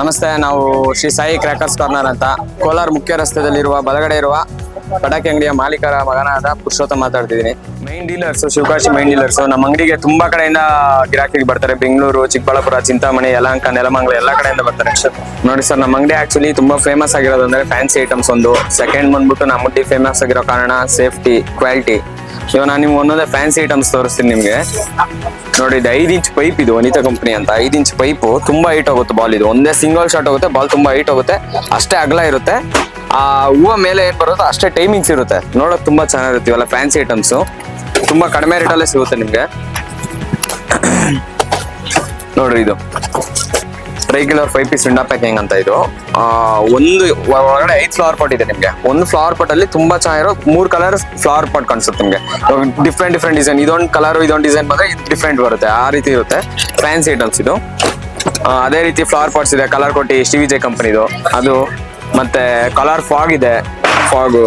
ನಮಸ್ತೆ ನಾವು Shri Sai crackers corner ಅಂತ ಕೋಲಾರ ಮುಖ್ಯ ರಸ್ತೆಯಲ್ಲಿರುವ ಬಲಗಡೆ ಇರುವ ಪಟಾಕಿ ಅಂಗಡಿಯ ಮಾಲೀಕರ ಮಗನಾದ ಪುರುಷೋತ್ತಮ್ ಮಾತಾಡ್ತಿದ್ದೀನಿ. Main dealers Sivakasi main dealers ನಮ್ಮ ಅಂಗಡಿಗೆ ತುಂಬಾ ಕಡೆಯಿಂದ ಗಿರಾಕಿಗೆ ಬರ್ತಾರೆ. ಬೆಂಗಳೂರು ಚಿಕ್ಕಬಳ್ಳಾಪುರ ಚಿಂತಾಮಣಿ ಯಲಹಂಕ ನೆಲಮಂಗಲ ಎಲ್ಲ ಕಡೆಯಿಂದ ಬರ್ತಾರೆ. ನೋಡಿ ಸರ್ ನಮ್ಮ ಅಂಗಡಿ ಆಕ್ಚುಲಿ ತುಂಬಾ ಫೇಮಸ್ ಆಗಿರೋದು ಅಂದ್ರೆ ಫ್ಯಾನ್ಸಿ ಐಟಮ್ಸ್ ಒಂದು. ಸೆಕೆಂಡ್ ಬಂದ್ಬಿಟ್ಟು ನಮ್ಮ ಅಂಗಡಿ ಫೇಮಸ್ ಆಗಿರೋ ಕಾರಣ ಸೇಫ್ಟಿ ಕ್ವಾಲಿಟಿ ಇವಾಗ ನಾನು ನಿಮ್ಗೆ ಒಂದೊಂದೇ ಫ್ಯಾನ್ಸಿ ಐಟಮ್ಸ್ ತೋರಿಸ್ತೀನಿ ನಿಮಗೆ. ನೋಡಿ, ಇದು ಐದು ಇಂಚ್ ಪೈಪ್ ಇದು ವನಿತಾ ಕಂಪನಿ ಅಂತ. ಐದು ಇಂಚ್ ಪೈಪು ತುಂಬಾ ಹೈಟ್ ಹೋಗುತ್ತೆ ಬಾಲ್ ಇದು. ಒಂದೇ ಸಿಂಗಲ್ ಶಾಟ್ ಹೋಗುತ್ತೆ ಬಾಲ್ ತುಂಬಾ ಹೈಟ್ ಹೋಗುತ್ತೆ ಅಷ್ಟೇ ಅಗಲ ಇರುತ್ತೆ. ಆ ಹೂವ ಮೇಲೆ ಏನ್ ಬರುತ್ತೋ ಅಷ್ಟೇ ಟೈಮಿಂಗ್ಸ್ ಇರುತ್ತೆ. ನೋಡೋಕೆ ತುಂಬಾ ಚೆನ್ನಾಗಿರುತ್ತೆ ಇವೆಲ್ಲ ಫ್ಯಾನ್ಸಿ ಐಟಮ್ಸ್ ತುಂಬಾ ಕಡಿಮೆ ರೇಟಲ್ಲೇ ಸಿಗುತ್ತೆ ನಿಮಗೆ. ನೋಡ್ರಿ ಇದು. Regular five piece window packing ಅಂತ ಇದು? ಒಂದು ಒಳಗಡೆ ಐದು ಫ್ಲವರ್ ಪಾಟ್ ಇದೆ ನಿಮಗೆ. ಒಂದು ಫ್ಲವರ್ ಪಾಟ್ ಅಲ್ಲಿ ತುಂಬಾ ಚೆನ್ನಾಗಿರೋ ಮೂರ್ ಕಲರ್ ಫ್ಲವರ್ ಪಾಟ್ ಕಾಣಿಸುತ್ತೆ ನಿಮಗೆ. ಡಿಫ್ರೆಂಟ್ ಡಿಫ್ರೆಂಟ್ ಡಿಸೈನ್ ಇದೊಂದು ಕಲರ್ ಇದೊಂದು ಡಿಸೈನ್ ಬಂದ್ರೆ ಇದು ಡಿಫ್ರೆಂಟ್ ಬರುತ್ತೆ. ಆ ರೀತಿ ಇರುತ್ತೆ. ಫ್ಯಾನ್ಸಿ ಐಟಮ್ಸ್ ಇದು. ಅದೇ ರೀತಿ ಫ್ಲವರ್ ಪಾಟ್ಸ್ ಇದೆ. ಕಲರ್ ಕೊಟ್ಟಿ ಟಿ ವಿಜಯ್ ಕಂಪನಿದು ಅದು, ಮತ್ತೆ ಕಲರ್ ಫಾಗ್ ಇದೆ. ಫಾಗು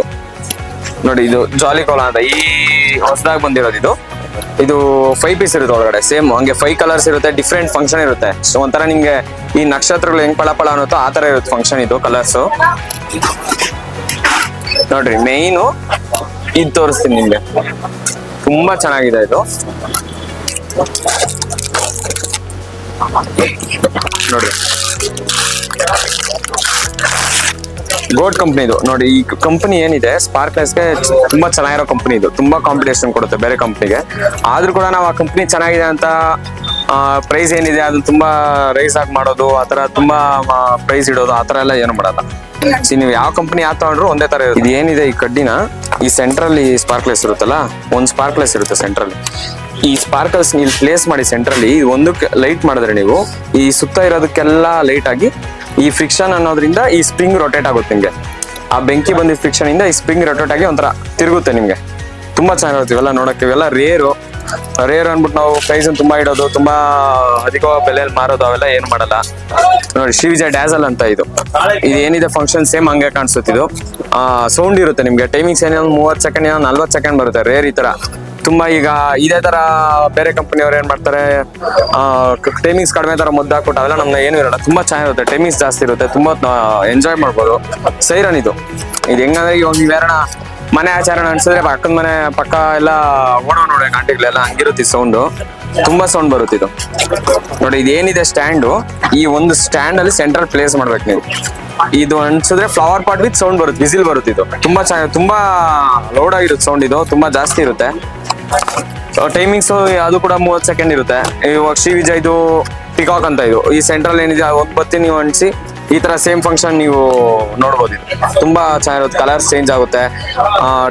ನೋಡಿ ಇದು ಜಾಲಿ ಕೋಲಾ ಅಂತ. ಈ ಹೊಸದಾಗಿ ಬಂದಿರೋದು ಇದು. ಇದು ಫೈವ್ ಪೀಸ್ ಇರುತ್ತೆ ಒಳಗಡೆ ಸೇಮ್ ಹಂಗೆ ಫೈವ್ ಕಲರ್ಸ್ ಇರುತ್ತೆ ಡಿಫ್ರೆಂಟ್ ಫಂಕ್ಷನ್ ಇರುತ್ತೆ. ಸೊ ಒಂಥರ ನಿಮ್ಗೆ ಈ ನಕ್ಷತ್ರಗಳು ಹೆಂಗ್ ಪಳ ಪಳ ಅನ್ನುತ್ತೋ ಆ ತರ ಇರುತ್ತೆ ಫಂಕ್ಷನ್ ಇದು ಕಲರ್ಸ್ ನೋಡ್ರಿ ಮೇಯ್ನು ಇದು ತೋರಿಸ್ತೀನಿ ನಿಮ್ಗೆ. ತುಂಬಾ ಚೆನ್ನಾಗಿದೆ ಇದು. ನೋಡ್ರಿ. ಗೋಡ್ ಕಂಪ್ನಿದು ನೋಡಿ, ಈ ಕಂಪನಿ ಏನಿದೆ ಸ್ಪಾರ್ಕ್ಲೆಸ್ಗೆ ತುಂಬಾ ಚೆನ್ನಾಗಿರೋ ಕಂಪನಿ ಇದು. ತುಂಬಾ ಕಾಂಪಿಟೇಷನ್ ಕೊಡುತ್ತೆ ಬೇರೆ ಕಂಪ್ನಿಗೆ ಆದ್ರೂ ಕೂಡ ನಾವು ಆ ಕಂಪ್ನಿ ಚೆನ್ನಾಗಿದೆ ಅಂತ ಪ್ರೈಸ್ ಏನಿದೆ, ಅದು ತುಂಬಾ ರೈಸ್ ಆಗಿ ಮಾಡೋದು, ಆ ಥರ ತುಂಬಾ ಪ್ರೈಸ್ ಇಡೋದು ಆತರ ಎಲ್ಲ ಏನು ಮಾಡಲ್ಲ. ನೀವು ಯಾವ ಕಂಪನಿ ಯಾವ ತಗೊಂಡ್ರು ಒಂದೇ ತರ ಇದು ಏನಿದೆ ಈ ಕಡ್ಡಿನ, ಈ ಸೆಂಟ್ರಲ್ಲಿ ಸ್ಪಾರ್ಕ್ಲೆಸ್ ಇರುತ್ತಲ್ಲ, ಒಂದು ಸ್ಪಾರ್ಕ್ಲೆಸ್ ಇರುತ್ತೆ ಸೆಂಟ್ರಲ್ಲಿ ಈ ಸ್ಪಾರ್ಕಲ್ಸ್ ನೀವು ಪ್ಲೇಸ್ ಮಾಡಿ ಸೆಂಟ್ರಲ್ಲಿ ಒಂದಕ್ಕೆ ಲೈಟ್ ಮಾಡಿದ್ರೆ ನೀವು, ಈ ಸುತ್ತ ಇರೋದಕ್ಕೆಲ್ಲ ಲೈಟ್ ಆಗಿ ಈ ಫ್ರಿಕ್ಷನ್ ಅನ್ನೋದ್ರಿಂದ ಈ ಸ್ಪ್ರಿಂಗ್ ರೊಟೇಟ್ ಆಗುತ್ತೆ ನಿಮಗೆ. ಆ ಬೆಂಕಿ ಬಂದಿದ್ದ ಫ್ರಿಕ್ಷನ್ ಇಂದ ಈ ಸ್ಪ್ರಿಂಗ್ ರೊಟೇಟ್ ಆಗಿ ಒಂಥರ ತಿರುಗುತ್ತೆ ನಿಮಗೆ. ತುಂಬಾ ಚೆನ್ನಾಗಿರುತ್ತೆ ಇವೆಲ್ಲ ನೋಡಕ್ಕೆ, ಇವೆಲ್ಲ ರೇರು ರೇರ್ ಅಂದ್ಬಿಟ್ಟು ನಾವು ಪ್ರೈಸ್ ತುಂಬಾ ಇಡೋದು, ತುಂಬಾ ಅಧಿಕ ಬೆಲೆಯಲ್ಲಿ ಮಾರೋದು, ಅವೆಲ್ಲ ಏನು ಮಾಡಲ್ಲ. ನೋಡಿ, ಶ್ರೀ ವಿಜಯ ಡ್ಯಾಸಲ್ ಅಂತ ಇದು. ಇದು ಏನಿದೆ ಫಂಕ್ಷನ್ ಸೇಮ್ ಹಂಗೆ ಕಾಣಿಸುತ್ತಿದ್ದು ಸೌಂಡ್ ಇರುತ್ತೆ ನಿಮ್ಗೆ. ಟೈಮಿಂಗ್ಸ್ ಏನೇನು ಮೂವತ್ತು ಸೆಕೆಂಡ್ ಏನೋ ನಲ್ವತ್ತು ಸೆಕೆಂಡ್ ಬರುತ್ತೆ ರೇರ್ ಈ ತರ ತುಂಬಾ ಈಗ ಇದೇ ತರ ಬೇರೆ ಕಂಪನಿಯವ್ರು ಏನ್ ಮಾಡ್ತಾರೆ ಟೈಮಿಂಗ್ಸ್ ಕಡಿಮೆ ತರ ಮುದ್ದು ಕೊಟ್ಟ ಅವೆಲ್ಲ ನಮ್ಗೆ ಏನು ಇರಲ್ಲ. ತುಂಬಾ ಚೆನ್ನಾಗಿರುತ್ತೆ ಟೈಮಿಂಗ್ಸ್ ಜಾಸ್ತಿ ಇರುತ್ತೆ, ತುಂಬಾ ಎಂಜಾಯ್ ಮಾಡ್ಬೋದು. ಸೈರನ್ ಇದು. ಇದು ಹೆಂಗಂದ್ರೆ ಇವಾಗ ನೀವೇರಣ ಮನೆ ಆಚರಣೆ ಅನ್ಸಿದ್ರೆ ಪಕ್ಕದ ಮನೆ ಪಕ್ಕ ಎಲ್ಲ ಓಡೋ ನೋಡಿ ಆಂಟಿಗಳೆಲ್ಲ ಹಂಗಿರುತ್ತೆ ಸೌಂಡು ತುಂಬಾ ಸೌಂಡ್ ಬರುತ್ತೆ ಇದು. ನೋಡಿ ಇದೇನಿದೆ ಸ್ಟ್ಯಾಂಡು ಈ ಒಂದು ಸ್ಟ್ಯಾಂಡ್ ಅಲ್ಲಿ ಸೆಂಟ್ರಲ್ ಪ್ಲೇಸ್ ಮಾಡ್ಬೇಕು ನೀವು. ಇದು ಅನ್ಸಿದ್ರೆ ಫ್ಲವರ್ ಪಾಟ್ ವಿತ್ ಸೌಂಡ್ ಬರುತ್ತೆ ವಿಸಿಲ್ ಬರುತ್ತೆ ಇದು. ತುಂಬಾ ಚೆನ್ನಾಗಿ ತುಂಬಾ ಲೌಡ್ ಆಗಿರುತ್ತೆ ಸೌಂಡ್ ಇದು, ತುಂಬಾ ಜಾಸ್ತಿ ಇರುತ್ತೆ. ಟೈಮಿಂಗ್ಸ್ ಅದು ಕೂಡ ಮೂವತ್ತು ಸೆಕೆಂಡ್ ಇರುತ್ತೆ. ಇವಾಗ ಶ್ರೀ ವಿಜಯ್ ಇದು ಪಿಕಾಕ್ ಅಂತ ಇದು. ಈ ಸೆಂಟ್ರಲ್ ಏನಿದೆ ಒಂದು ಬತ್ತಿ ನೀವು ಅಂಟಿಸಿ ಈ ತರ ಸೇಮ್ ಫಂಕ್ಷನ್ ನೀವು ನೋಡ್ಬೋದು. ತುಂಬಾ ಚೆನ್ನಾಗಿರುತ್ತೆ ಕಲರ್ಸ್ ಚೇಂಜ್ ಆಗುತ್ತೆ.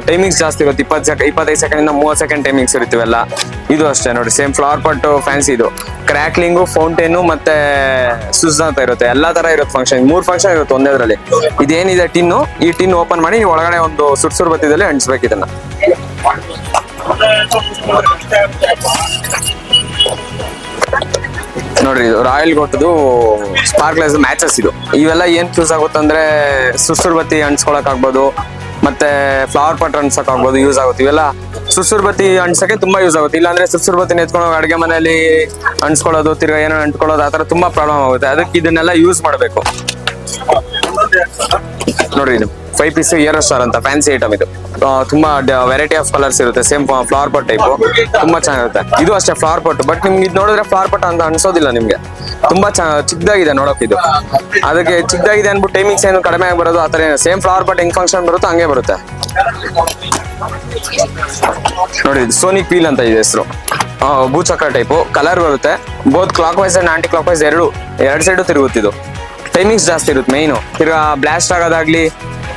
ಟೈಮಿಂಗ್ಸ್ ಜಾಸ್ತಿ ಇರುತ್ತೆ. ಇಪ್ಪತ್ತು ಸೆಕೆಂಡ್ ಇಪ್ಪತ್ತೈದು ಸೆಕೆಂಡ್ ಇಂದ ಮೂವತ್ತು ಸೆಕೆಂಡ್ ಟೈಮಿಂಗ್ಸ್ ಇರ್ತೀವಲ್ಲ ಇದು ಅಷ್ಟೇ ನೋಡಿ ಸೇಮ್ ಫ್ಲವರ್ ಪಟ್ಟು ಫ್ಯಾನ್ಸಿ ಇದು. ಕ್ರ್ಯಾಕ್ಲಿಂಗು ಫೌಂಟೇನು ಮತ್ತೆ ಸುಸ್ ಅಂತ ಇರುತ್ತೆ. ಎಲ್ಲಾ ತರ ಇರುತ್ತೆ ಫಂಕ್ಷನ್ ಮೂರ್ ಫಂಕ್ಷನ್ ಇರುತ್ತೆ ಒಂದೇದ್ರಲ್ಲಿ ಇದೇನಿದೆ ಟಿನ್ನು ಈ ಟಿನ್ ಓಪನ್ ಮಾಡಿ ಒಳಗಡೆ ಒಂದು ಸುಟ್ಸುರ್ ಬತ್ತಿದಲ್ಲಿ ಅಂಟಿಸ್ಬೇಕು ಇದನ್ನ. ರಾಯಲ್ ಗೋಟ್ದು ಸ್ಪಾರ್ಕ್ಲೆಸ್ ಮ್ಯಾಚಸ್ ಇದು. ಇವೆಲ್ಲ ಏನ್ ಚೂಸ್ ಆಗುತ್ತೆ ಅಂದ್ರೆ ಸುಸುರ್ ಬತ್ತಿ ಅಂಟ್ಸ್ಕೊಳಕ್ ಆಗ್ಬೋದು, ಮತ್ತೆ ಫ್ಲವರ್ ಪಾಟ್ ಅಂಟ್ಸಕ್ ಆಗ್ಬೋದು ಯೂಸ್ ಆಗುತ್ತೆ. ಇವೆಲ್ಲ ಸುಸುರ್ ಬತ್ತಿ ಅಂಟ್ಸಕ್ಕೆ ತುಂಬಾ ಯೂಸ್ ಆಗುತ್ತೆ. ಇಲ್ಲಾಂದ್ರೆ ಸುಸುರ್ ಬತ್ತಿ ಎತ್ಕೊಂಡು ಅಡುಗೆ ಮನೆಯಲ್ಲಿ ಅಂಟ್ಸ್ಕೊಳ್ಳೋದು ತಿರ್ಗಾ ಏನೋ ಅಂಟ್ಕೊಳ್ಳೋದು ಆ ಥರ ತುಂಬಾ ಪ್ರಾಬ್ಲಮ್ ಆಗುತ್ತೆ. ಅದಕ್ಕೆ ಇದನ್ನೆಲ್ಲ ಯೂಸ್ ಮಾಡಬೇಕು. ನೋಡ್ರಿ ಇದು ಫೈವ್ ಪೀಸ್ ಇಯರ್ ಸ್ಟಾರ್ ಅಂತ ಫ್ಯಾನ್ಸಿ ಐಟಮ್ ಇದು. ತುಂಬಾ ವೆರೈಟಿ ಆಫ್ ಕಲರ್ಸ್ ಇರುತ್ತೆ ಸೇಮ್ ಫ್ಲವರ್ ಪಾಟ್ ಟೈಪ್ ತುಂಬಾ ಚೆನ್ನಾಗಿರುತ್ತೆ. ಇದು ಅಷ್ಟೇ ಫ್ಲವರ್ ಪಾಟ್ ಬಟ್ ನಿಮ್ಗೆ ಇದು ನೋಡಿದ್ರೆ ಫ್ಲವರ್ ಪಾಟ್ ಅಂತ ಅನ್ಸೋದಿಲ್ಲ ನಿಮ್ಗೆ. ತುಂಬಾ ಚಿಕ್ಕದಾಗಿದೆ ನೋಡಕ್ ಇದು. ಅದಕ್ಕೆ ಚಿಕ್ಕದಾಗಿದೆ ಅನ್ಬಿಟ್ಟು ಟೈಮಿಂಗ್ಸ್ ಏನು ಕಡಿಮೆ ಆಗಿ ಬರೋದು ಆತರ ಏನು ಸೇಮ್ ಫ್ಲವರ್ ಪಾಟ್ ಹೆಂಗ್ ಫಂಕ್ಷನ್ ಬರುತ್ತೋ ಹಂಗೆ ಬರುತ್ತೆ. ನೋಡಿ ಸೋನಿಕ್ ಪೀಲ್ ಅಂತ ಇದೆ ಹೆಸರು. ಭೂಚಕ್ರ ಟೈಪ್ ಕಲರ್ ಬರುತ್ತೆ. Both clockwise and anticlockwise ಎರಡು ಎರಡು ಸೈಡು ತಿರುಗುತ್ತಿದ್ದು. ಟೈಮಿಂಗ್ಸ್ ಜಾಸ್ತಿ ಇರುತ್ತೆ ಮೈನು ತಿರ್ಗಾ ಬ್ಲಾಸ್ಟ್ ಆಗೋದಾಗ್ಲಿ,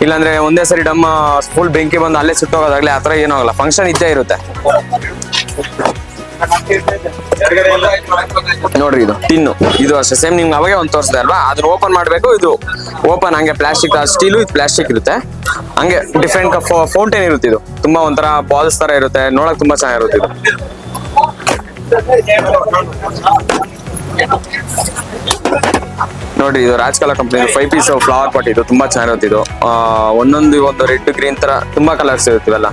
ಇಲ್ಲಾಂದ್ರೆ ಒಂದೇ ಸರಿ ಡಮ್ಮ ಫುಲ್ ಬೆಂಕಿ ಬಂದು ಅಲ್ಲೇ ಸುಟ್ಟೋಗೋದಾಗ್ಲಿ ಆ ಥರ ಏನೂ ಆಗಲ್ಲ. ಫಂಕ್ಷನ್ ಇದ್ದೇ ಇರುತ್ತೆ. ನೋಡ್ರಿ ಇದು, ಟಿನ್ನು. ಇದು ಅಷ್ಟೇ ಸೇಮ್ ನಿಮ್ಗೆ ಅವಾಗೆ ಒಂದು ತೋರಿಸಿದೆ ಅಲ್ವಾ? ಅದನ್ನ ಓಪನ್ ಮಾಡಬೇಕು, ಇದು ಓಪನ್ ಹಂಗೆ ಪ್ಲಾಸ್ಟಿಕ್ ಸ್ಟೀಲು ಇದು ಪ್ಲಾಸ್ಟಿಕ್ ಇರುತ್ತೆ. ಹಂಗೆ ಡಿಫ್ರೆಂಟ್ ಫೌಂಟೇನ್ ಇರುತ್ತೆ ಇದು. ತುಂಬಾ ಒಂಥರ ಬಾಲ್ಸ್ ತರ ಇರುತ್ತೆ, ನೋಡಕ್ ತುಂಬಾ ಚೆನ್ನಾಗಿರುತ್ತೆ ಇದು. ನೋಡಿ, ಇದು Rajkala company five piece flower pot ಇದು, ತುಂಬಾ ಚೆನ್ನಾಗಿರುತ್ತೆ ಇದು. ಒಂದೊಂದು ಒಂದು ರೆಡ್ ಗ್ರೀನ್ ತರ ತುಂಬಾ ಕಲರ್ಸ್ ಇರುತ್ತೆ ಇವೆಲ್ಲ.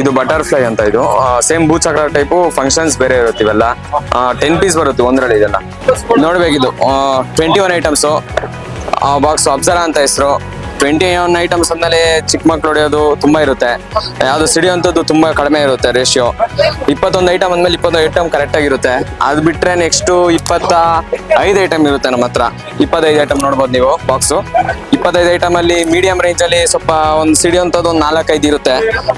ಇದು ಬಟರ್ಫ್ಲೈ ಅಂತ ಇದು. ಸೇಮ್ ಭೂಚಕ್ರ ಟೈಪು ಫಂಕ್ಷನ್ಸ್ ಬೇರೆ ಇರುತ್ತೆ ಇವೆಲ್ಲ. ಟೆನ್ ಪೀಸ್ ಬರುತ್ತೆ ಒಂದರಲ್ಲಿ ಇದೆಲ್ಲ. ನೋಡ್ಬೇಕಿದು twenty one items box Apsara ಅಂತ ಹೆಸರು. ಟ್ವೆಂಟಿ ಒನ್ ಐಟಮ್ಸ್ ಅಂದಮೇಲೆ ಚಿಕ್ಕ ಮಕ್ಳು ಹೊಡೆಯೋದು ತುಂಬಾ ಇರುತ್ತೆ. ಯಾವ್ದು ಸಿಡಿಯುವಂಥದ್ದು ತುಂಬಾ ಕಡಿಮೆ ಇರುತ್ತೆ ರೇಷಿಯೋ ಇಪ್ಪತ್ತೊಂದು ಐಟಮ್ ಅಂದ್ಮೇಲೆ ಇಪ್ಪತ್ತೊಂದು ಐಟಮ್ ಕರೆಕ್ಟ್ ಆಗಿರುತ್ತೆ ಅದು ಬಿಟ್ರೆ ನೆಕ್ಸ್ಟ್ ಇಪ್ಪತ್ತ ಐದು ಐಟಮ್ ಇರುತ್ತೆ ನಮ್ಮ ಹತ್ರ. ಇಪ್ಪತ್ತೈದು ಐಟಮ್ ನೋಡ್ಬೋದು ನೀವು ಬಾಕ್ಸು ಇಪ್ಪತ್ತೈದು ಐಟಮ್ ಅಲ್ಲಿ ಮೀಡಿಯಂ ರೇಂಜ್ ಅಲ್ಲಿ ಸ್ವಲ್ಪ ಒಂದು ಸಿಡಿಯುವಂಥದ್ದು ಒಂದು ನಾಲ್ಕೈದು ಇರುತ್ತೆ.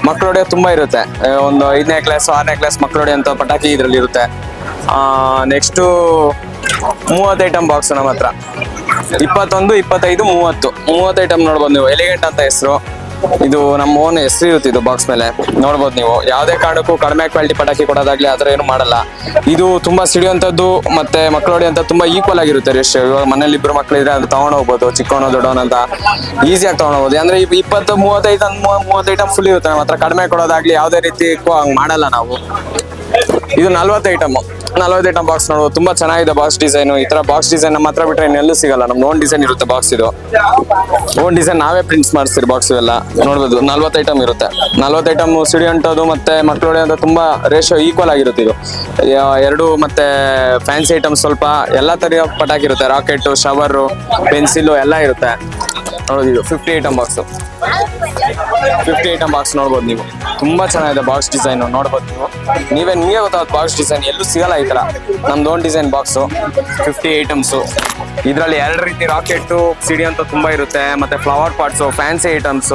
ಮಕ್ಳು ಹೊಡೆಯೋದು ತುಂಬಾ ಇರುತ್ತೆ. ಒಂದು ಐದನೇ ಕ್ಲಾಸ್ ಆರನೇ ಕ್ಲಾಸ್ ಮಕ್ಳು ಹೊಡೆಯುವಂಥ ಪಟಾಕಿ ಇದರಲ್ಲಿ ಇರುತ್ತೆ. ನೆಕ್ಸ್ಟು ಮೂವತ್ತು ಐಟಮ್ ಬಾಕ್ಸ್ ನಮ್ಮ ಹತ್ರ. ಇಪ್ಪತ್ತೊಂದು, ಇಪ್ಪತ್ತೈದು, ಮೂವತ್ತು. ಮೂವತ್ತು ಐಟಮ್ ನೋಡ್ಬೋದು ನೀವು. ಎಲಿಗೆಂಟ್ ಅಂತ ಹೆಸರು. ಇದು ನಮ್ಮ ಓನ್ ಹೆಸರು ಇರುತ್ತೆ ಇದು ಬಾಕ್ಸ್ ಮೇಲೆ. ನೋಡ್ಬೋದು ನೀವು. ಯಾವುದೇ ಕಾರಣಕ್ಕೂ ಕಡಿಮೆ ಕ್ವಾಲಿಟಿ ಪಟಾಕಿ ಕೊಡೋದಾಗ್ಲಿ ಆ ಥರ ಏನು ಮಾಡಲ್ಲ. ಇದು ತುಂಬಾ ಸಿಡಿಯುವಂಥದ್ದು ಮತ್ತೆ ಮಕ್ಕಳು ಅಂತ ತುಂಬಾ ಈಕ್ವಲ್ ಆಗಿರುತ್ತೆ ರೇಷ್ ಇವಾಗ ಮನೇಲಿ ಇಬ್ರು ಮಕ್ಕಳಿದ್ರೆ ಅದು ತಗೊಂಡು ಹೋಗ್ಬೋದು. ಚಿಕ್ಕವನು, ದೊಡ್ಡವನ ಅಂತ ಈಸಿಯಾಗಿ ತಗೊಂಡು ಹೋಗ್ಬೋದು. ಅಂದ್ರೆ ಇಪ್- ಇಪ್ಪತ್ತು, ಮೂವತ್ತೈದು ಮೂವತ್ತು ಐಟಮ್ ಫುಲ್ ಇರುತ್ತೆ. ನಮ್ಮ ಹತ್ರ ಕಡಿಮೆ ಕೊಡೋದಾಗ್ಲಿ ಯಾವುದೇ ರೀತಿ ಹಂಗೆ ಮಾಡಲ್ಲ ನಾವು. ಇದು ನಲ್ವತ್ತು ಐಟಮ್ ನಲ್ವತ್ತು ಐಟಮ್ ಬಾಕ್ಸ್ ನೋಡುವ ತುಂಬಾ ಚೆನ್ನಾಗಿದೆ ಬಾಕ್ಸ್ ಡಿಸೈನ್. ಈ ತರ ಬಾಕ್ಸ್ ಡಿಸೈನ್ ನಮ್ಮ ಹತ್ರ ಬಿಟ್ರೆ ಇನ್ನೆಲ್ಲೂ ಸಿಗಲ್ಲ. ನಮ್ ಓನ್ ಡಿಸೈನ್ ಇರುತ್ತೆ ಬಾಕ್ಸ್ ಇದು. ಓನ್ ಡಿಸೈನ್ ನಾವೇ ಪ್ರಿಂಟ್ಸ್ ಮಾಡಿಸ್ತೀರಿ ಬಾಕ್ಸ್ ಎಲ್ಲ ನೋಡ್ಬೋದು, ನಲ್ವತ್ತು ಐಟಮ್ ಇರುತ್ತೆ. ನಲ್ವತ್ತು ಐಟಮ್ ಸಿಡಿ ಅಂಟೋದು ಮತ್ತೆ ಮಕ್ಳು ಅಂತ ತುಂಬಾ ರೇಷಿಯೋ ಈಕ್ವಲ್ ಆಗಿರುತ್ತೆ ಇದು. ಎರಡು ಮತ್ತೆ ಫ್ಯಾನ್ಸಿ ಐಟಮ್ ಸ್ವಲ್ಪ ಎಲ್ಲಾ ಪಟಾಕಿ ಇರುತ್ತೆ. ರಾಕೆಟ್ ಶವರ್ ಪೆನ್ಸಿಲ್ ಎಲ್ಲ ಇರುತ್ತೆ. ನೋಡೋದು ಇದು fifty item box. Fifty item box ನೋಡ್ಬೋದು ನೀವು. ತುಂಬಾ ಚೆನ್ನಾಗಿದೆ ಬಾಕ್ಸ್ ಡಿಸೈನ್ ನೋಡ್ಬೋದು ನೀವು. ನೀವೇ ನಿಮಗೆ ಗೊತ್ತಾಗುತ್ತೆ ಬಾಕ್ಸ್ ಡಿಸೈನ್ ಎಲ್ಲೂ ಸಿಗಲ್ಲ ಈ ತರ. ನಮ್ದು own design box fifty items ಇದರಲ್ಲಿ ಎರಡು ರೀತಿ ರಾಕೆಟ್ ಸಿಡಿ ಅಂತ ತುಂಬಾ ಇರುತ್ತೆ. ಮತ್ತೆ ಫ್ಲವರ್ ಪಾರ್ಟ್ಸ್ ಫ್ಯಾನ್ಸಿ ಐಟಮ್ಸ್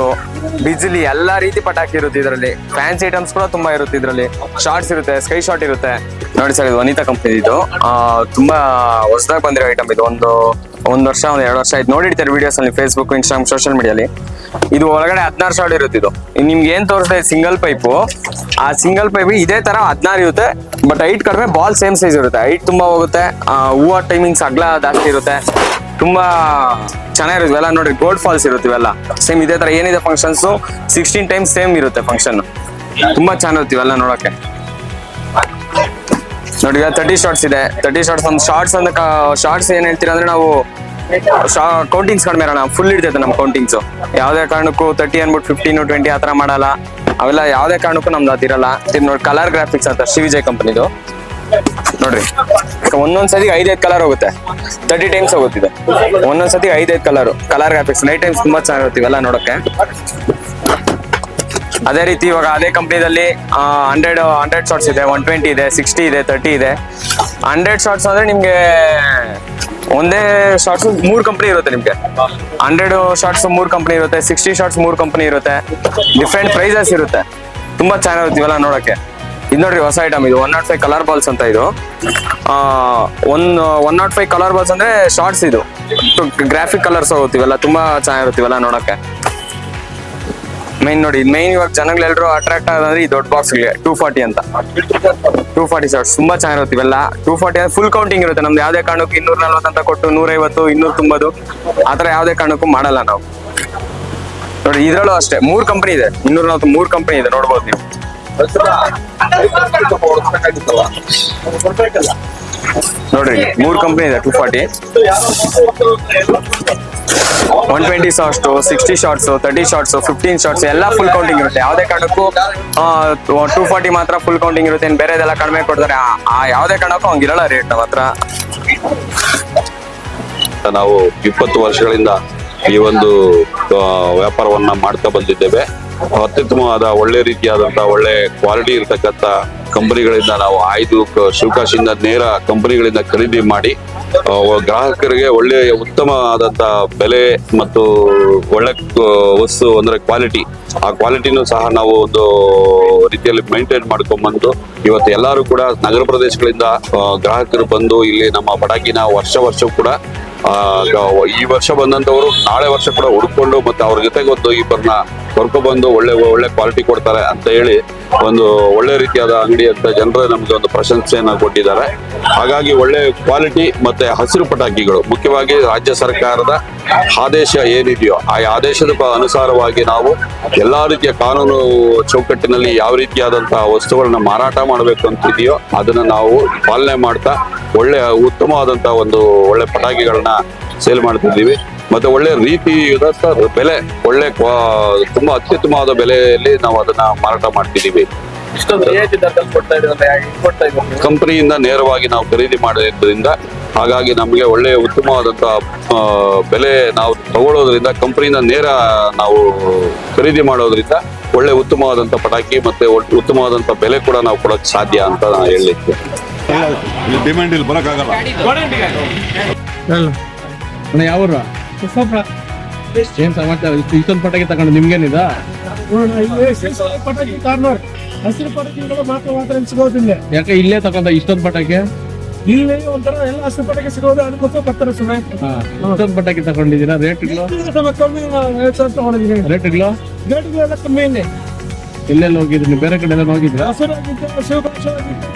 ಬಿಜಿಲಿ ಎಲ್ಲಾ ರೀತಿ ಪಟಾಕಿ ಇರುತ್ತೆ ಇದರಲ್ಲಿ. ಫ್ಯಾನ್ಸಿ ಐಟಮ್ಸ್ ಕೂಡ ತುಂಬಾ ಇರುತ್ತೆ ಇದರಲ್ಲಿ. ಶಾರ್ಟ್ಸ್ ಇರುತ್ತೆ ಸ್ಕೈ ಶಾಟ್ ಇರುತ್ತೆ. ನೋಡಿ ಸರ್ ಇದು ವನಿತಾ ಕಂಪನಿ ಇದು ತುಂಬಾ ಹೊಸದಾಗಿ ಬಂದಿರೋ ಐಟಮ್ ಇದು. ಒಂದು, ಒಂದ್ ವರ್ಷ, ಒಂದ್ ಎರಡು ವರ್ಷ ಆಯ್ತು. ನೋಡಿರ್ತಾರೆ ವಿಡಿಯೋಸ್ ಅಲ್ಲಿ ಫೇಸ್ಬುಕ್ ಇನ್ಸ್ಟಾಗ್ರಾಮ್ ಸೋಷಿಯಲ್ ಮೀಡಿಯಲ್ಲಿ ಇದು ಒಳಗಡೆ ಹದಿನಾರು ಸಾವಿರ ಇರುತ್ತೆ ಇದು. ನಿಮ್ಗೆ ಏನ್ ತೋರಿಸ್ತಾ ಸಿಂಗಲ್ ಪೈಪು ಆ ಸಿಂಗಲ್ ಪೈಪ್ ಇದೇ ತರ ಹದಿನಾರು ಇರುತ್ತೆ ಬಟ್ ಹೈಟ್ ಕಡಿಮೆ ಬಾಲ್ ಸೇಮ್ ಸೈಜ್ ಇರುತ್ತೆ. ಹೈಟ್ ತುಂಬಾ ಹೋಗುತ್ತೆ ಹೂವ ಟೈಮಿಂಗ್ಸ್ ಅಗ್ಲ ಜಾಸ್ತಿ ಇರುತ್ತೆ. ತುಂಬಾ ಚೆನ್ನಾಗಿರುತ್ತೆ ಎಲ್ಲ ನೋಡಿ ಗೋಲ್ಡ್ ಫಾಲ್ಸ್ ಇರುತ್ತೆ ಇವೆಲ್ಲ. ಸೇಮ್ ಇದೇ ತರ ಏನಿದೆ ಫಂಕ್ಷನ್ಸ್ ಸಿಕ್ಸ್ಟೀನ್ ಟೈಮ್ಸ್ ಸೇಮ್ ಇರುತ್ತೆ ಫಂಕ್ಷನ್ ತುಂಬಾ ಚೆನ್ನಾಗಿರುತ್ತೆ ಇವೆಲ್ಲ ನೋಡಕ್ಕೆ. ನೋಡಿ ತರ್ಟಿ ಶಾರ್ಟ್ಸ್ ಇದೆ. ತರ್ಟಿ ಶಾರ್ಟ್ಸ್ ಒಂದು ಶಾರ್ಟ್ಸ್ ಅಂದ್ರೆ ಶಾರ್ಟ್ಸ್ ಏನ್ ಹೇಳ್ತೀರಾ ಅಂದ್ರೆ ನಾವು ಕೌಂಟಿಂಗ್ಸ್ ಕಡಿಮೆ ಇರೋಣ ಫುಲ್ ಇರ್ತೈತೆ ನಮ್ಮ ಕೌಂಟಿಂಗ್ಸ್ ಯಾವ್ದೇ ಕಾರಣಕ್ಕೂ ತರ್ಟಿ ಅನ್ಬಿಟ್ಟು ಫಿಫ್ಟೀನ್ ಟ್ವೆಂಟಿ ಆ ಥರ ಮಾಡಲ್ಲ. ಅವೆಲ್ಲ ಯಾವ್ದೇ ಕಾರಣಕ್ಕೂ ನಮ್ದು ಅದಿರಲ್ಲ ನೋಡಿ ಕಲರ್ ಗ್ರಾಫಿಕ್ಸ್ ಅಂತ ಶ್ರೀ ವಿಜಯ್ ಕಂಪನಿದು ನೋಡ್ರಿ ಒಂದೊಂದ್ ಸತಿ ಐದೈದು ಕಲರ್ ಹೋಗುತ್ತೆ. ತರ್ಟಿ ಟೈಮ್ಸ್ ಹೋಗುತ್ತಿದೆ ಒಂದೊಂದ್ ಸತಿ ಐದೈದು colour colour graphics night times ತುಂಬಾ ಚೆನ್ನಾಗಿರುತ್ತೆ ಇವೆಲ್ಲ ನೋಡಕ್ಕೆ. ಅದೇ ರೀತಿ ಇವಾಗ ಅದೇ ಕಂಪ್ನಿದಲ್ಲಿ ಹಂಡ್ರೆಡ್ ಹಂಡ್ರೆಡ್ ಶಾರ್ಟ್ಸ್ ಇದೆ ಒನ್ ಟ್ವೆಂಟಿ ಇದೆ ಸಿಕ್ಸ್ಟಿ ಇದೆ ತರ್ಟಿ ಇದೆ. ಹಂಡ್ರೆಡ್ ಶಾರ್ಟ್ಸ್ ಅಂದ್ರೆ ನಿಮ್ಗೆ ಒಂದೇ ಶಾರ್ಟ್ಸ್ ಮೂರ್ ಕಂಪ್ನಿ ಇರುತ್ತೆ ನಿಮ್ಗೆ. ಹಂಡ್ರೆಡ್ ಶಾರ್ಟ್ಸ್ ಮೂರ್ ಕಂಪ್ನಿ ಇರುತ್ತೆ ಸಿಕ್ಸ್ಟಿ ಶಾರ್ಟ್ಸ್ ಮೂರ್ ಕಂಪ್ನಿ ಇರುತ್ತೆ. ಡಿಫ್ರೆಂಟ್ ಪ್ರೈಸಸ್ ಇರುತ್ತೆ. ತುಂಬಾ ಚೆನ್ನಾಗಿರುತ್ತೆ ಇವೆಲ್ಲ ನೋಡಕ್ಕೆ. ಇದು ನೋಡ್ರಿ ಹೊಸ ಐಟಮ್ ಇದು one not five colour balls ಅಂತ ಇದು. One one not five colour balls ಅಂದ್ರೆ ಶಾರ್ಟ್ಸ್ ಇದು. ಗ್ರಾಫಿಕ್ ಕಲರ್ಸ್ ಹೋಗುತ್ತೆ ಇವೆಲ್ಲ ತುಂಬಾ ಚೆನ್ನಾಗಿರುತ್ತೆ ಇವೆಲ್ಲ ನೋಡಕ್ಕೆ. ಮೈನ್ ನೋಡಿ ಮೈನ್ ಇವಾಗ ಜನಗಳೆಲ್ಲರೂ ಅಟ್ರಾಕ್ಟ್ ಆಗೋದಂದ್ರೆ ಈ ದೊಡ್ಡ ಬಾಕ್ಸ್ಗೆ ಟೂ ಫಾರ್ಟಿ ಅಂತ. ಟೂ ಫಾರ್ಟಿ ಸರ್ ತುಂಬಾ ಚೆನ್ನಾಗಿರುತ್ತೆ ಇವೆಲ್ಲ. ಟೂ ಫಾರ್ಟಿ ಫುಲ್ ಕೌಂಟಿಂಗ್ ಇರುತ್ತೆ. ನಮ್ದು ಯಾವ್ದೇ ಕಾರಣಕ್ಕೂ ಇನ್ನೂರ ನಲ್ವತ್ತು ಅಂತ ಕೊಟ್ಟು ನೂರೈವತ್ತು, ಇನ್ನೂರ ತುಂಬದು. ಆತರ ಯಾವ್ದೇ ಕಾರಣಕ್ಕೂ ಮಾಡಲ್ಲ ನಾವು. ನೋಡಿ, ಇದ್ರಲ್ಲೂ ಅಷ್ಟೇ, ಮೂರ್ ಕಂಪನಿ ಇದೆ. ಇನ್ನೂರ ನಲ್ವತ್ತು ಮೂರ್ ಕಂಪನಿ ಇದೆ, ನೋಡ್ಬೋದು ನೀವು. ನೋಡ್ರಿ, ಮೂರ್ ಕಂಪ್ನಿ ಇದೆ two forty one twenty shots sixty shots thirty shots fifteen shots ಎಲ್ಲ ಫುಲ್ ಕೌಂಟಿಂಗ್ ಇರುತ್ತೆ. ಯಾವುದೇ ಕಾರಣಕ್ಕೂ ಟೂ ಫಾರ್ಟಿ ಮಾತ್ರ ಫುಲ್ ಕೌಂಟಿಂಗ್ ಇರುತ್ತೆ. ಇನ್ನು ಬೇರೆದೆಲ್ಲ ಕಡಿಮೆ ಕೊಡ್ತಾರೆ. ಆ- ಯಾವುದೇ ಕಾರಣಕ್ಕೂ ಹಂಗಿರಲ್ಲ ರೇಟ್ ನಮ್ಮ ಹತ್ರ. ನಾವು ಇಪ್ಪತ್ತು ವರ್ಷಗಳಿಂದ ಈ ಒಂದು ವ್ಯಾಪಾರವನ್ನ ಮಾಡ್ತಾ ಬಂದಿದ್ದೇವೆ. ಅತ್ಯುತ್ತಮವಾದ ಒಳ್ಳೆ ರೀತಿಯಾದಂತಹ ಒಳ್ಳೆ ಕ್ವಾಲಿಟಿ ಇರತಕ್ಕಂತ ಕಂಪನಿಗಳಿಂದ ನಾವು ಆಯ್ದು ಶಿವಕಾಶಿಯಿಂದ ನೇರ ಕಂಪನಿಗಳಿಂದ ಖರೀದಿ ಮಾಡಿ ಗ್ರಾಹಕರಿಗೆ ಒಳ್ಳೆ ಉತ್ತಮ ಆದಂತ ಬೆಲೆ ಮತ್ತು ಒಳ್ಳೆ ವಸ್ತು ಅಂದ್ರೆ ಕ್ವಾಲಿಟಿ ಆ ಕ್ವಾಲಿಟಿನೂ ಸಹ ನಾವು ಒಂದು ರೀತಿಯಲ್ಲಿ ಮೈಂಟೈನ್ ಮಾಡ್ಕೊಂಡ್ಬಂದು ಇವತ್ತು ಎಲ್ಲರೂ ಕೂಡ ನಗರ ಪ್ರದೇಶಗಳಿಂದ ಗ್ರಾಹಕರು ಬಂದು ಇಲ್ಲಿ ನಮ್ಮ ಬಡಗಿನ ವರ್ಷ ವರ್ಷ ಕೂಡ ಈ ವರ್ಷ ಬಂದಂತವರು ನಾಳೆ ವರ್ಷ ಕೂಡ ಹುಡ್ಕೊಂಡು ಮತ್ತೆ ಅವ್ರ ಜೊತೆಗೆ ಒಂದು ಇಬ್ಬರನ್ನ ಕರ್ಕೊಬಂದು ಒಳ್ಳೆ ಒಳ್ಳೆ ಕ್ವಾಲಿಟಿ ಕೊಡ್ತಾರೆ ಅಂತ ಹೇಳಿ ಒಂದು ಒಳ್ಳೆ ರೀತಿಯಾದ ಅಂಗಡಿ ಅಂತ ಜನರು ನಮ್ಗೆ ಒಂದು ಪ್ರಶಂಸೆಯನ್ನು ಕೊಟ್ಟಿದ್ದಾರೆ. ಹಾಗಾಗಿ ಒಳ್ಳೆ ಕ್ವಾಲಿಟಿ ಮತ್ತೆ ಹಸಿರು ಪಟಾಕಿಗಳು, ಮುಖ್ಯವಾಗಿ ರಾಜ್ಯ ಸರ್ಕಾರದ ಆದೇಶ ಏನಿದೆಯೋ ಆ ಆದೇಶದ ಅನುಸಾರವಾಗಿ ನಾವು ಎಲ್ಲಾ ರೀತಿಯ ಕಾನೂನು ಚೌಕಟ್ಟಿನಲ್ಲಿ ಯಾವ ರೀತಿಯಾದಂತಹ ವಸ್ತುಗಳನ್ನ ಮಾರಾಟ ಮಾಡಬೇಕು ಅಂತ ಇದೆಯೋ ಅದನ್ನ ನಾವು ಪಾಲನೆ ಮಾಡ್ತಾ ಒಳ್ಳೆ ಉತ್ತಮವಾದಂತಹ ಒಂದು ಒಳ್ಳೆ ಪಟಾಕಿಗಳನ್ನ ಸೇಲ್ ಮಾಡ್ತಿದ್ದೀವಿ. ಮತ್ತೆ ಒಳ್ಳೆ ರೀತಿಯಾದ ಬೆಲೆ ಒಳ್ಳೆ ಕ್ವಾ- ತುಂಬಾ ಅತ್ಯುತ್ತಮವಾದ ಬೆಲೆಯಲ್ಲಿ ನಾವು ಅದನ್ನ ಮಾರಾಟ ಮಾಡ್ತಿದ್ದೀವಿ. ಕಂಪನಿಯಿಂದ ನೇರವಾಗಿ ನಾವು ಖರೀದಿ ಮಾಡಿದ್ರಿಂದ ಹಾಗಾಗಿ ನಮಗೆ ಒಳ್ಳೆ ಉತ್ತಮವಾದಂತ ಬೆಲೆ ನಾವು ತಗೊಳ್ಳೋದ್ರಿಂದ ಕಂಪನಿಯಿಂದ ನೇರ ನಾವು ಖರೀದಿ ಮಾಡೋದ್ರಿಂದ ಒಳ್ಳೆ ಉತ್ತಮವಾದಂತ ಪಟಾಕಿ ಮತ್ತೆ ಉತ್ತಮವಾದಂತ ಬೆಲೆ ಕೂಡ ನಾವು ಕೊಡಕ್ ಸಾಧ್ಯ ಅಂತ ನಾನು ಹೇಳಲಿಕ್ಕೆ. ಡಿಮ್ಯಾಂಡ್ ಇಲ್ಲಿ ಬರೋಕ್ಕಾಗಲ್ಲ. ಅಣ್ಣ ಯಾವ್ರ ಏನ್ ಸಮಾಚಾರ ಇಷ್ಟು ಇಷ್ಟೊಂದು ಪಟಾಕಿ ತಗೊಂಡು ನಿಮ್ಗೇನಿದ? ಪಟಾಕಿ ಕಾರ್ನರ್. ಹಸಿರು ಪಟಾಕಿಗಳು ಮಾತ್ರ ಮಾತ್ರ ಇಲ್ಲಿ ಸಿಗೋದಿಲ್ಲ ಯಾಕೆ ಇಲ್ಲೇ ತಗೊಂಡ ಇಷ್ಟೊಂದು ಪಟಾಕಿ? ಇಲ್ಲೇ ಒಂಥರ ಎಲ್ಲ ಹಸಿರು ಪಟಾಕಿ ಸಿಗೋದು ಅದಕ್ಕೋಸ್ಕರ ಬರ್ತಾರೆ ಸುಮ್ಮನೆ ಇಷ್ಟೊಂದು ಪಟಾಕಿ ತಗೊಂಡಿದ್ದೀರಾ? ರೇಟ್ಗಳು ನಮ್ಮ ಕಮ್ಮಿ ಎರಡು ಸಾವಿರ ತಗೊಂಡಿದ್ದೀನಿ. ರೇಟ್ಗಳು ರೇಟ್ಗಳೆಲ್ಲ ಕಮ್ಮಿ ಇಲ್ಲಿ. ಇಲ್ಲೆಲ್ಲ ಹೋಗಿದ್ರಿ? ನೀವು ಬೇರೆ ಕಡೆ ಎಲ್ಲ ಹೋಗಿದ್ರಾ? ಹಸಿರಾಗಿದ್ದೆ ಶಿವಭಾಷವಾಗಿದ್ದೆ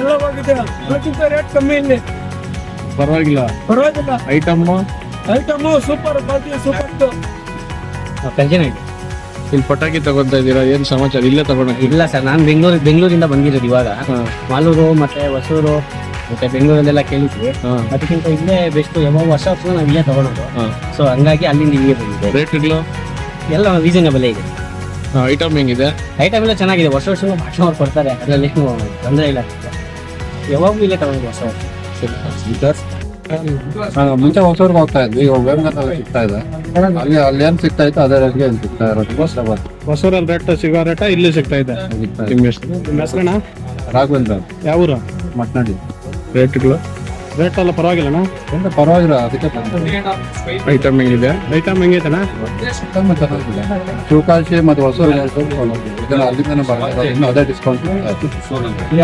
ಎಲ್ಲ ಹೋಗಿದ್ದೆ ಅದಕ್ಕಿಂತ ರೇಟ್ ಕಮ್ಮಿ ಇಲ್ಲಿ. ಪರವಾಗಿಲ್ಲ. ಪರವಾಗಿಲ್ಲ. ಐಟಮ್ ಐಟಮ್ ಸೂಪರ್ ಬರ್ತೀವಿ ಸೂಪರ್ ಇಲ್ಲಿ ಪಟಾಕಿ ತಗೊಂತಾ ಇದ್ದೀರಾ? ಏನ್ ಸಮಾಚಾರ? ಇಲ್ಲೇ ತಗೊಂಡ ಇಲ್ಲ ಸರ್ ನಾನು ಬೆಂಗಳೂರು ಬೆಂಗಳೂರಿಂದ ಬಂದಿರೋದು ಇವಾಗ. ಮಾಲೂರು ಮತ್ತೆ ಹೊಸೂರು ಮತ್ತೆ ಬೆಂಗಳೂರಲ್ಲೆಲ್ಲ ಕೇಳಿದ್ವಿ. ಅದಕ್ಕಿಂತ ಇಲ್ಲೇ ಬೆಸ್ಟ್ ಯಾವಾಗ ವರ್ಷ ವರ್ಷ ನಾವು ಇಲ್ಲೇ ತಗೊಳೋದು. ಹಾ. ಸೊ ಹಂಗಾಗಿ ಅಲ್ಲಿಂದ ಇಲ್ಲಿಗೆ ಬಂದಿದೆ. ರೇಟ್ಗಳು ಎಲ್ಲ ರೀಸನಬಲ್ ಇದೆ. ಐಟಮ್ ಹೆಂಗಿದೆ? ಐಟಮ್ ಎಲ್ಲ ಚೆನ್ನಾಗಿದೆ. ವರ್ಷ ವರ್ಷ ಭಾಷಣ ಅವ್ರು ಕೊಡ್ತಾರೆ. ಅದರಲ್ಲಿ ಏನು ತೊಂದರೆ ಇಲ್ಲ. ಯಾವಾಗಲೂ ಇಲ್ಲೇ ತಗೊಂಡು ಹೊಸ ವರ್ಷ ಮುಂಚೆ ಹೊಸೂರ್ಗೆ ಹೋಗ್ತಾ ಇದ್ವಿ. ಈಗ ವೇಮಗಂದಲ್ಲಿ ಸಿಗ್ತಾ ಇದೆ. ಅಲ್ಲಿ ಅಲ್ಲಿ ಏನ್ ಸಿಗ್ತಾ ಇತ್ತು ಅದೇ ರೇಟ್ಗೆ ಏನ್ ಸಿಗ್ತಾ ಇರೋದು? ಹೊಸೂರಲ್ಲಿ ರೇಟ್ ಸಿಗೋ ರೇಟ ಇಲ್ಲಿ ಸಿಗ್ತಾ ಇದೆ? ನಿಮ್ಗೆ ಎಷ್ಟು ನಿಮ್ಮ ಹೆಸರಣ್ಣ? ರಾಘವೇಂದ್ರ ಯಾವ ಊರು ಮಟ್ನಾಡಿ. ರೇಟ್ಗಳು ರೇಟ್ ಎಲ್ಲ ಪರವಾಗಿಲ್ಲಣ್ಣ ಎಂತ ಪರವಾಗಿಲ್ಲ. ಅದಕ್ಕೆ ಐಟಮ್ ಹೆಂಗಿದೆ? ಐಟಮ್ ಚೆನ್ನಾಗಿದೆ. ಶಿವಕಾಶಿ ಮತ್ತು ಹೊಸೂರು ಇದನ್ನ ಅಲ್ಲಿಂದನೇ ಬರೋದು ಇನ್ನು ಅದೇ ಡಿಸ್ಕೌಂಟ್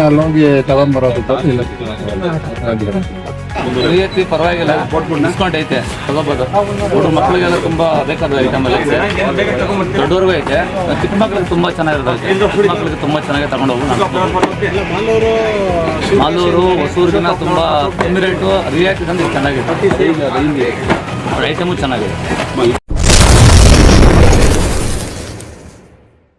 ಅಲ್ಲೋಗಿ ತಗೊಂಡ್ಬರೋದು ಇಲ್ಲ. ರಿಯಾಯಿತಿ ಪರವಾಗಿಲ್ಲ. ಡಿಸ್ಕೌಂಟ್ ಐತೆ. ತಗೋಬಹುದು ಹುಡುಗ ಮಕ್ಕಳಿಗೆಲ್ಲ ತುಂಬಾ ಬೇಕಾದ ಐಟಮ್ ಎಲ್ಲ ಐತೆ. ದೊಡ್ಡವ್ರಿಗೂ ಐತೆ. ಚಿಕ್ಕ ಮಕ್ಕಳಿಗೆ ತುಂಬಾ ಚೆನ್ನಾಗಿರುತ್ತೆ ಚಿಕ್ಕ ಮಕ್ಳಿಗೆ ತುಂಬಾ ಚೆನ್ನಾಗಿ ತಗೊಂಡು ಹೋಗಿ ಮಾಲೂರು ಹೊಸೂರಿಗಿನ ತುಂಬಾ ಕಮ್ಮಿ ರೇಟು ರಿಯಾಯಿತಿ ತಂದು ಚೆನ್ನಾಗಿದೆ. ಐಟಮು ಚೆನ್ನಾಗಿದೆ.